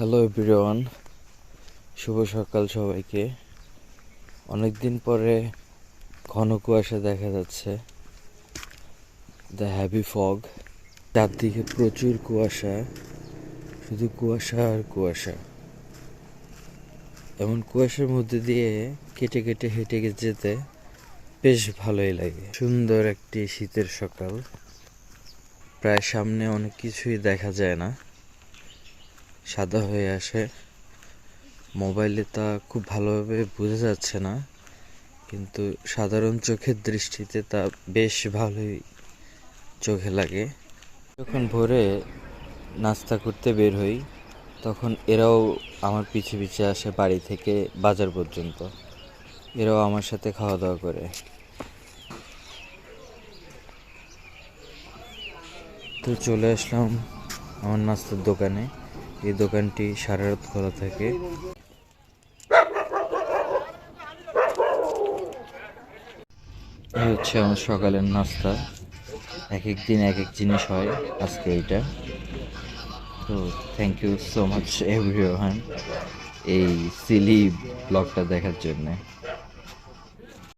Hello everyone শুভ সকাল সবাইকে। অনেকদিন পরে ঘন কুয়াশা দেখা যাচ্ছে। দ্য হ্যাভি ফগ চারদিকে প্রচুর কুয়াশা। শুধু কুয়াশা আর কুয়াশা। এমন কুয়াশার মধ্যে দিয়ে কেটে কেটে হেঁটে যেতে বেশ ভালোই লাগে। সুন্দর একটি শীতের সকাল। প্রায় সামনে অনেক কিছুই দেখা যায় না। সাদা হয়ে আসে। মোবাইলে তা খুব ভালোভাবে বোঝা যাচ্ছে না, কিন্তু সাধারণ চোখের দৃষ্টিতে তা বেশ ভালোই চোখে লাগে। যখন ভোরে নাস্তা করতে বের হই, তখন এরাও আমার পিছে পিছে আসে বাড়ি থেকে বাজার পর্যন্ত। এরাও আমার সাথে খাওয়া দাওয়া করে। তো চলে আসলাম আমার নাস্তার দোকানে। এই দোকানটি সারা রাত খোলা থাকে। এই হচ্ছে আমার সকালের নাস্তা। এক এক দিন এক এক জিনিস হয় আজকে এইটা। তো thank you so much everyone এই সিলি ব্লগটা দেখার জন্যে।